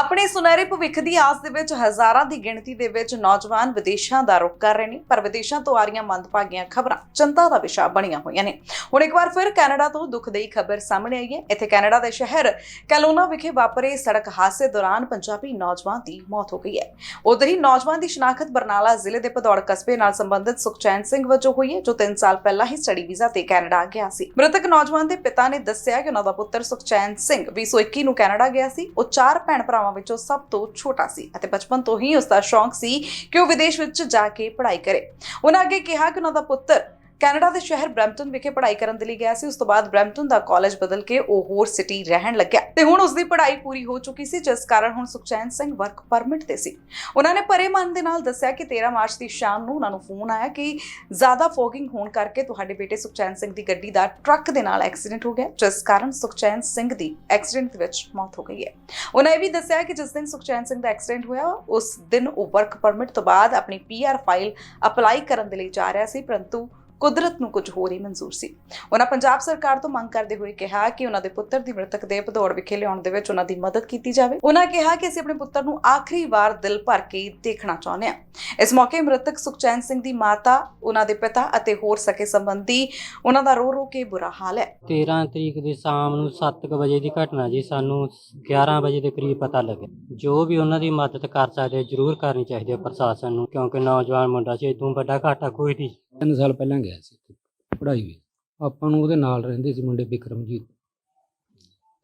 ਆਪਣੇ ਸੁਨਹਿਰੇ ਭਵਿੱਖ ਦੀ ਆਸ ਦੇ ਵਿੱਚ ਹਜ਼ਾਰਾਂ ਦੀ ਗਿਣਤੀ ਦੇ ਵਿੱਚ ਨੌਜਵਾਨ ਵਿਦੇਸ਼ਾਂ ਦਾ ਰੁਖ ਕਰ ਰਹੇ ਨੇ, ਪਰ ਵਿਦੇਸ਼ਾਂ ਤੋਂ ਆ ਰਹੀਆਂ ਮੰਦਭਾਗੀਆਂ ਖਬਰਾਂ ਚਿੰਤਾ ਦਾ ਵਿਸ਼ਾ ਬਣੀਆਂ ਹੋਈਆਂ ਨੇ। ਹੁਣ ਇੱਕ ਵਾਰ ਫਿਰ ਕੈਨੇਡਾ ਤੋਂ ਦੁਖਦਾਈ ਖਬਰ ਸਾਹਮਣੇ ਆਈ ਹੈ। ਇੱਥੇ ਕੈਨੇਡਾ ਦੇ ਸ਼ਹਿਰ ਕੈਲੋਨਾ ਵਿਖੇ ਵਾਪਰੇ ਸੜਕ ਹਾਦਸੇ ਦੌਰਾਨ ਪੰਜਾਬੀ ਨੌਜਵਾਨ ਦੀ ਮੌਤ ਹੋ ਗਈ ਹੈ। ਉਧਰ ਹੀ ਨੌਜਵਾਨ ਦੀ ਸ਼ਨਾਖਤ ਬਰਨਾਲਾ ਜ਼ਿਲ੍ਹੇ ਦੇ ਭਦੌੜ ਕਸਬੇ ਨਾਲ ਸੰਬੰਧਿਤ ਸੁਖਚੈਨ ਸਿੰਘ ਵਜੋਂ ਹੋਈ ਹੈ, ਜੋ 3 ਸਾਲ ਪਹਿਲਾਂ ਹੀ ਸਟੱਡੀ ਵੀਜ਼ਾ ਤੇ ਕੈਨੇਡਾ ਗਿਆ ਸੀ। ਮ੍ਰਿਤਕ ਨੌਜਵਾਨ ਦੇ ਪਿਤਾ ਨੇ ਦੱਸਿਆ ਕਿ ਉਹਨਾਂ ਦਾ ਪੁੱਤਰ ਸੁਖਚੈਨ ਸਿੰਘ 2021 ਨੂੰ ਕੈਨੇਡਾ ਗਿਆ ਸੀ। ਉਹ ਚਾਰ ਭੈਣ ਭਰਾਵਾਂ ਵਿੱਚੋਂ ਸਭ ਤੋਂ ਛੋਟਾ ਸੀ ਅਤੇ ਬਚਪਨ ਤੋਂ ਹੀ ਉਸ ਦਾ ਸ਼ੌਂਕ ਸੀ ਕਿ ਉਹ ਵਿਦੇਸ਼ ਵਿੱਚ ਜਾ ਕੇ ਪੜ੍ਹਾਈ ਕਰੇ। ਉਹਨਾਂ ਅੱਗੇ ਕਿਹਾ ਕਿ ਉਹਨਾਂ ਦਾ ਪੁੱਤਰ ਕੈਨੇਡਾ ਦੇ ਸ਼ਹਿਰ ਬ੍ਰੈਂਪਟਨ ਵਿਖੇ ਪੜ੍ਹਾਈ ਕਰਨ ਦੇ ਲਈ ਗਿਆ ਸੀ। ਉਸ ਤੋਂ ਬਾਅਦ ਬ੍ਰੈਂਪਟਨ ਦਾ ਕਾਲਜ ਬਦਲ ਕੇ ਉਹ ਹੋਰ ਸਿਟੀ ਰਹਿਣ ਲੱਗਿਆ। ਤੇ ਹੁਣ ਉਸ ਦੀ ਪੜ੍ਹਾਈ ਪੂਰੀ ਹੋ ਚੁੱਕੀ ਸੀ, ਜਿਸ ਕਾਰਨ ਹੁਣ ਸੁਖਚੈਨ ਸਿੰਘ ਵਰਕ ਪਰਮਿਟ ਤੇ ਸੀ। ਉਹਨਾਂ ਨੇ ਪਰੇ ਮਨ ਦੇ ਨਾਲ ਦੱਸਿਆ ਕਿ 13 ਮਾਰਚ ਦੀ ਸ਼ਾਮ ਨੂੰ ਉਹਨਾਂ ਨੂੰ ਫੋਨ ਆਇਆ ਕਿ ਜ਼ਿਆਦਾ ਫੋਗਿੰਗ ਹੋਣ ਕਰਕੇ ਤੁਹਾਡੇ ਬੇਟੇ ਸੁਖਚੈਨ ਸਿੰਘ ਦੀ ਗੱਡੀ ਦਾ ਟਰੱਕ ਦੇ ਨਾਲ ਐਕਸੀਡੈਂਟ ਹੋ ਗਿਆ, ਜਿਸ ਕਾਰਨ ਸੁਖਚੈਨ ਸਿੰਘ ਦੀ ਐਕਸੀਡੈਂਟ ਵਿੱਚ ਮੌਤ ਹੋ ਗਈ ਹੈ। ਉਹਨਾਂ ਇਹ ਵੀ ਦੱਸਿਆ ਕਿ ਜਿਸ ਦਿਨ ਸੁਖਚੈਨ ਸਿੰਘ ਦਾ ਐਕਸੀਡੈਂਟ ਹੋਇਆ, ਉਸ ਦਿਨ ਉਹ ਵਰਕ ਪਰਮਿਟ ਤੋਂ ਬਾਅਦ ਆਪਣੀ ਪੀਆਰ ਫਾਈਲ ਅਪਲਾਈ ਕਰਨ ਦੇ ਲਈ ਜਾ ਰਿਹਾ ਸੀ, ਪਰੰਤੂ ਕੁਦਰਤ ਨੂੰ ਕੁਝ ਹੋਰ ਹੀ ਮਨਜ਼ੂਰ ਸੀ। ਉਹਨਾਂ ਪੰਜਾਬ ਸਰਕਾਰ ਤੋਂ ਮੰਗ ਕਰਦੇ ਹੋਏ ਕਿਹਾ ਕਿ ਉਹਨਾਂ ਦੇ ਪੁੱਤਰ ਦੀ ਮ੍ਰਿਤਕ ਦੇਹ ਭਦੌੜ ਵਿਖੇ ਲਿਆਉਣ ਦੇ ਵਿੱਚ ਉਹਨਾਂ ਦੀ ਮਦਦ ਕੀਤੀ ਜਾਵੇ। ਉਹਨਾਂ ਕਿਹਾ ਕਿ ਅਸੀਂ ਆਪਣੇ ਪੁੱਤਰ ਨੂੰ ਆਖਰੀ ਵਾਰ ਦਿਲ ਭਰ ਕੇ ਦੇਖਣਾ ਚਾਹੁੰਦੇ ਹਾਂ। ਇਸ ਮੌਕੇ ਮ੍ਰਿਤਕ ਸੁਖਚੈਨ ਸਿੰਘ ਦੀ ਮਾਤਾ, ਉਹਨਾਂ ਦੇ ਪਿਤਾ ਅਤੇ ਹੋਰ ਸਕੇ ਸੰਬੰਧੀ ਉਹਨਾਂ ਦਾ ਰੋ ਰੋ ਕੇ ਬੁਰਾ ਹਾਲ ਹੈ। 13 ਤਰੀਕ ਦੀ ਸ਼ਾਮ ਨੂੰ 7:00 ਵਜੇ ਦੀ ਘਟਨਾ ਜੀ, ਸਾਨੂੰ 11 ਵਜੇ ਦੇ ਕਰੀਬ ਪਤਾ ਲੱਗਿਆ। ਜੋ ਵੀ ਉਹਨਾਂ ਦੀ ਮਦਦ ਕਰ ਸਕਦੇ, ਜ਼ਰੂਰ ਕਰਨੀ ਚਾਹੀਦੀ ਹੈ ਪ੍ਰਸ਼ਾਸਨ ਨੂੰ, ਕਿਉਂਕਿ ਨੌਜਵਾਨ ਮੁੰਡਾ ਸੀ, ਇਦੋਂ ਵੱਡਾ ਘਾਟਾ ਕੋਈ ਨਹੀਂ। ਤਿੰਨ ਸਾਲ ਪਹਿਲਾਂ ਗਿਆ ਸੀ ਉੱਥੇ ਪੜ੍ਹਾਈ ਵੀ ਆਪਾਂ ਨੂੰ ਉਹਦੇ ਨਾਲ ਰਹਿੰਦੇ ਸੀ ਮੁੰਡੇ ਵਿਕਰਮਜੀਤ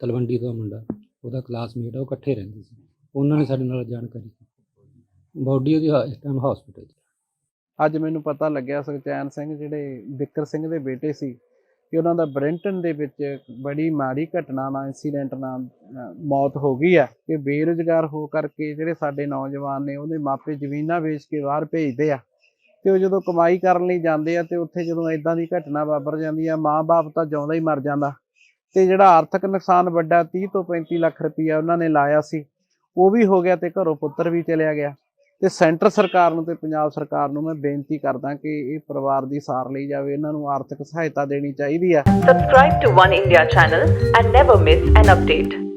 ਤਲਵੰਡੀ ਦਾ ਮੁੰਡਾ, ਉਹਦਾ ਕਲਾਸਮੇਟ ਆ, ਉਹ ਇਕੱਠੇ ਰਹਿੰਦੇ ਸੀ। ਉਹਨਾਂ ਨੇ ਸਾਡੇ ਨਾਲ ਜਾਣਕਾਰੀ ਬੋਡੀ ਉਹਦੀ ਇਸ ਟਾਈਮ ਹਸਪੀਟਲ 'ਚ ਅੱਜ ਮੈਨੂੰ ਪਤਾ ਲੱਗਿਆ ਸੁਖਚੈਨ ਸਿੰਘ, ਜਿਹੜੇ ਵਿਕਰ ਸਿੰਘ ਦੇ ਬੇਟੇ ਸੀ, ਕਿ ਉਹਨਾਂ ਦਾ ਬ੍ਰਿੰਟਨ ਦੇ ਵਿੱਚ ਬੜੀ ਮਾੜੀ ਘਟਨਾ ਨਾਲ ਇਨਸੀਡੈਂਟ ਨਾਲ ਮੌਤ ਹੋ ਗਈ ਹੈ ਕਿ ਬੇਰੁਜ਼ਗਾਰ ਹੋ ਕਰਕੇ ਜਿਹੜੇ ਸਾਡੇ ਨੌਜਵਾਨ ਨੇ, ਉਹਦੇ ਮਾਪੇ ਜ਼ਮੀਨਾਂ ਵੇਚ ਕੇ ਬਾਹਰ ਭੇਜਦੇ ਆ। ਤੇ ਉਹ ਜਦੋਂ ਕਮਾਈ ਕਰਨ ਲਈ ਜਾਂਦੇ ਆ ਤੇ ਉੱਥੇ ਜਦੋਂ ਇਦਾਂ ਦੀ ਘਟਨਾ ਵਾਪਰ ਜਾਂਦੀ ਆ, ਮਾਂ-ਬਾਪ ਤਾਂ ਜਿਉਂਦਾ ਹੀ ਮਰ ਜਾਂਦਾ। ਤੇ ਜਿਹੜਾ ਆਰਥਿਕ ਨੁਕਸਾਨ ਵੱਡਾ 30 ਤੋਂ 35 ਲੱਖ ਰੁਪਈਆ ਉਹਨਾਂ ਨੇ ਲਾਇਆ ਸੀ, ਉਹ ਵੀ ਹੋ ਗਿਆ ਤੇ ਘਰੋਂ ਪੁੱਤਰ ਵੀ ਚਲਿਆ ਗਿਆ। ਤੇ ਸੈਂਟਰ ਸਰਕਾਰ ਨੂੰ ਤੇ ਪੰਜਾਬ ਸਰਕਾਰ ਨੂੰ ਮੈਂ ਬੇਨਤੀ ਕਰਦਾ ਕਿ ਇਹ ਪਰਿਵਾਰ ਦੀ ਸਾਰ ਲਈ ਜਾਵੇ, ਇਹਨਾਂ ਨੂੰ ਆਰਥਿਕ ਸਹਾਇਤਾ ਦੇਣੀ ਚਾਹੀਦੀ ਹੈ Subscribe to One India channel and never miss an update.